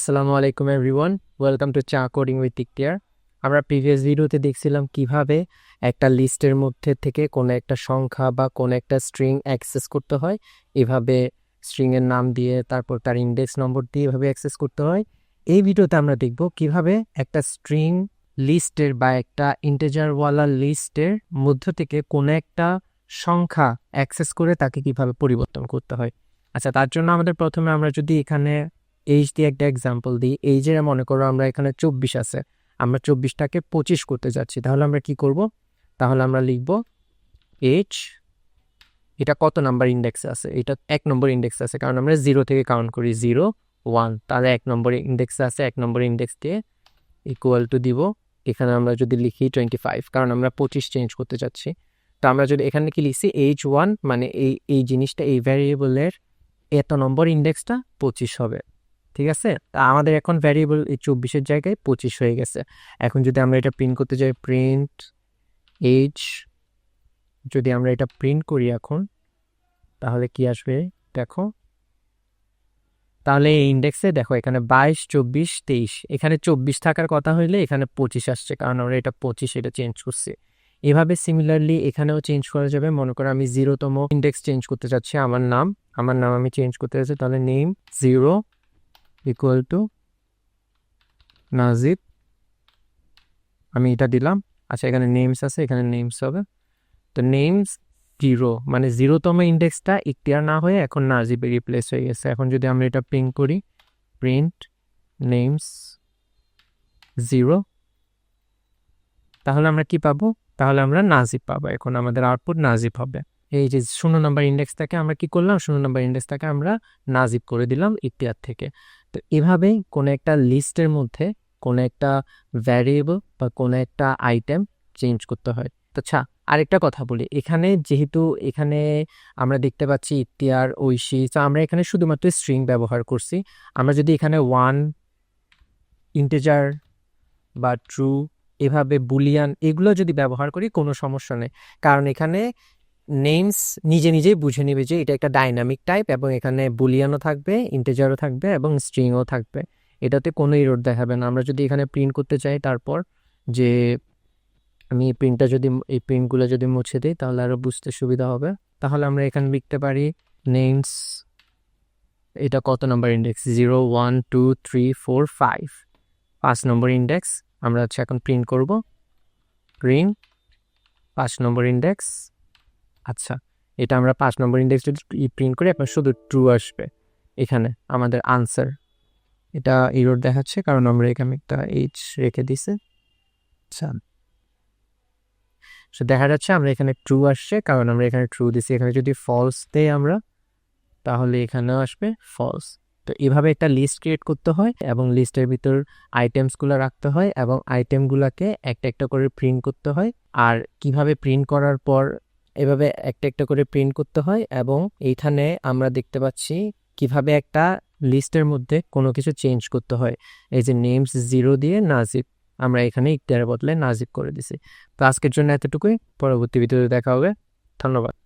আসসালামু আলাইকুম everyone welcome to চা কোডিং উইথ ইকটিয়ার আমরা প্রিভিয়াস ভিডিওতে দেখছিলাম কীভাবে একটা লিস্টের মধ্যে থেকে কোনো একটা সংখ্যা বা কোনো একটা স্ট্রিং অ্যাক্সেস করতে হয়। এভাবে স্ট্রিংয়ের নাম দিয়ে, তারপর তার ইন্ডেক্স নম্বর দিয়ে এভাবে অ্যাক্সেস করতে হয়। এই ভিডিওতে আমরা দেখব কীভাবে একটা স্ট্রিং লিস্টের বা একটা ইন্টেজারওয়ালা লিস্টের মধ্য থেকে কোনো একটা সংখ্যা অ্যাক্সেস করে তাকে কীভাবে পরিবর্তন করতে হয়। আচ্ছা তার জন্য আমাদের প্রথমে আমরা যদি এখানে এইচ দিয়ে একটা এক্সাম্পল দিই। এইচের মনে করো আমরা এখানে চব্বিশ আছে। আমরা চব্বিশটাকে পঁচিশ করতে যাচ্ছি। তাহলে আমরা কি করব? তাহলে আমরা লিখব এইচ এটা কত নাম্বার ইন্ডেক্সে আছে? এটা এক নম্বর ইন্ডেক্সে আছে, কারণ আমরা জিরো থেকে কাউন্ট করি। জিরো ওয়ান তাহলে এক নম্বর ইন্ডেক্সে আছে। এক নম্বর ইন্ডেক্স দিয়ে ইকুয়াল টু দিব। এখানে আমরা যদি লিখি টোয়েন্টি ফাইভ কারণ আমরা পঁচিশ চেঞ্জ করতে যাচ্ছি। তো আমরা যদি এখানে কি লিখছি? এইচ ওয়ান মানে এই এই জিনিসটা, এই ভ্যারিয়েবলের এত নম্বর ইন্ডেক্সটা পঁচিশ হবে। ঠিক আছে? আমাদের এখন ভ্যারিয়েবল এই চব্বিশের জায়গায় পঁচিশ হয়ে গেছে। এখন যদি আমরা এটা প্রিন্ট করতে যাই প্রিন্ট এইজ যদি আমরা এটা প্রিন্ট করি এখন, তাহলে কি আসবে? দেখো। তাহলে এই ইন্ডেক্সে দেখো, এখানে বাইশ, চব্বিশ, তেইশ। এখানে চব্বিশ থাকার কথা হইলে এখানে পঁচিশ আসছে, কারণ আমরা এটা পঁচিশ এটা চেঞ্জ করছি। এভাবে সিমিলারলি এখানেও চেঞ্জ করা যাবে। মনে করো আমি জিরোতম ইন্ডেক্স চেঞ্জ করতে চাচ্ছি আমার নাম আমার নাম আমি চেঞ্জ করতে চাচ্ছি তাহলে name zero equal to Najib. আমি এটা দিলাম। আচ্ছা এখানে নেমস আছে, এখানে নেমস হবে। তো নেমস জিরো মানে জিরোতম ইন্ডেক্সটা ইখতিয়ার না হয়ে এখন নাজিবে রিপ্লেস হয়ে গেছে। এখন যদি আমরা এটা প্রিন্ট করি প্রিন্ট নেমস জিরো তাহলে আমরা কি পাবো? তাহলে আমরা নাজিব পাবো। এখন আমাদের আউটপুট নাজিব হবে। এই যে শূন্য নাম্বার ইন্ডেক্সটাকে আমরা কি করলাম? শূন্য নাম্বার ইন্ডেক্সটাকে আমরা নাজিব করে দিলাম ইতিহার থেকে। তো এভাবেই কোনো একটা লিস্টের মধ্যে কোনো একটা ভ্যারিয়েবল বা কোনো একটা আইটেম চেঞ্জ করতে হয়। আচ্ছা আরেকটা কথা বলি। এখানে যেহেতু এখানে আমরা দেখতে পাচ্ছি ইতিহার ঐশী, তো আমরা এখানে শুধুমাত্র স্ট্রিং ব্যবহার করছি। আমরা যদি এখানে ওয়ান ইন্টেজার বা ট্রু এভাবে বুলিয়ান এগুলো যদি ব্যবহার করি কোনো সমস্যা নেই। কারণ এখানে নেমস নিজে নিজেই বুঝে নেবে যে এটা একটা ডাইনামিক টাইপ এবং এখানে বুলিয়ানও থাকবে ইন্টেজারও থাকবে এবং স্ট্রিংও থাকবে। এটাতে কোনো ইরোড দেখাবে না। আমরা যদি এখানে প্রিন্ট করতে চাই তারপর যে আমি এই প্রিন্টটা যদি, এই প্রিন্টগুলো যদি মুছে দিই তাহলে আরও বুঝতে সুবিধা হবে। তাহলে আমরা এখানে লিখতে পারি নেমস এটা কত নম্বর index zero one two three four five পাঁচ নম্বর ইন্ডেক্স আমরা হচ্ছে এখন প্রিন্ট করব। প্রিন্ট পাঁচ নম্বর ইন্ডেক্স আচ্ছা এটা আমরা পাঁচ নম্বর ইন্ডেক্স যদি প্রিন্ট করি, আপনার শুধু ট্রু আসবে। এখানে আমাদের আনসার এটা ইরোড দেখাচ্ছে, কারণ আমরা এখানে একটা এইচ রেখে দিছে আচ্ছা। সো দেখা যাচ্ছে আমরা এখানে ট্রু আসছে, কারণ আমরা এখানে ট্রু দিছি এখানে যদি ফলস দেই আমরা, তাহলে এখানেও আসবে ফলস তো এভাবে একটা লিস্ট ক্রিয়েট করতে হয় এবং লিস্টের ভিতর আইটেমসগুলো রাখতে হয় এবং আইটেমগুলোকে একটা একটা করে প্রিন্ট করতে হয়। আর কীভাবে প্রিন্ট করার পর এভাবে একটা একটা করে প্রিন্ট করতে হয় এবং এইখানে আমরা দেখতে পাচ্ছি কীভাবে একটা লিস্টের মধ্যে কোনো কিছু চেঞ্জ করতে হয়। এই যে নেমস জিরো দিয়ে নাজিব আমরা এখানে ইকটারের বদলে নাজিব করে দিছি। তো আজকের জন্য এতটুকুই। পরবর্তী ভিডিওতে দেখা হবে। ধন্যবাদ।